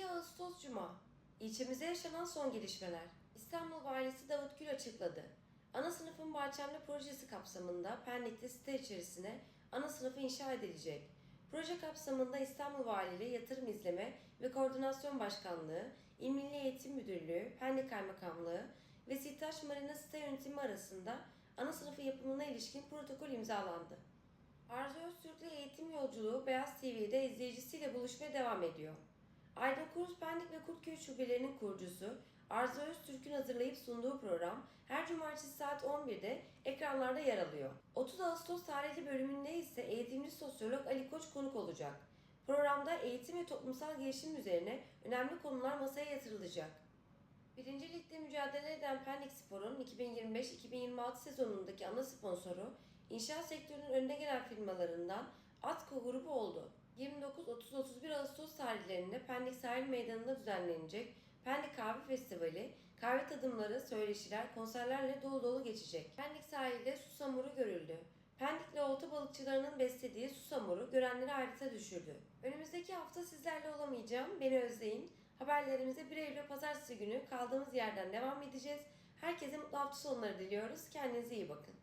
22 Ağustos Cuma. İlçemizde yaşanan son gelişmeler. İstanbul Valisi Davut Gül açıkladı. Ana sınıfın bahçemde projesi kapsamında Pendik'te site içerisine ana sınıfı inşa edilecek. Proje kapsamında İstanbul Valiliği Yatırım İzleme ve Koordinasyon Başkanlığı, İl Milli Eğitim Müdürlüğü, Pendik Kaymakamlığı ve Sitaş Marina Site Yönetimi arasında ana sınıfı yapımına ilişkin protokol imzalandı. Arzu Öztürk'le Eğitim Yolculuğu Beyaz TV'de izleyicisiyle buluşmaya devam ediyor. Aydın Kuruz Pendik ve Kurtköy şubelerinin kurucusu Arzu Öztürk'ün hazırlayıp sunduğu program her cumartesi saat 11'de ekranlarda yer alıyor. 30 Ağustos tarihli bölümünde ise eğitimci sosyolog Ali Koç konuk olacak. Programda eğitim ve toplumsal gelişim üzerine önemli konular masaya yatırılacak. Birinci Lig'de mücadele eden Pendik Spor'un 2025-2026 sezonundaki ana sponsoru inşaat sektörünün önde gelen firmalarından Atko grubu oldu. 29-30-31 Ağustos Pendik Sahil Meydanı'nda düzenlenecek Pendik Kahve Festivali, kahve tadımları, söyleşiler, konserlerle dolu dolu geçecek. Pendik sahilde susamuru görüldü. Pendikli olta balıkçılarının beslediği susamuru görenleri hayrete düşürdü. Önümüzdeki hafta sizlerle olamayacağım. Beni özleyin. Haberlerimize 1 Eylül Pazartesi günü kaldığımız yerden devam edeceğiz. Herkese mutlu hafta sonları diliyoruz. Kendinize iyi bakın.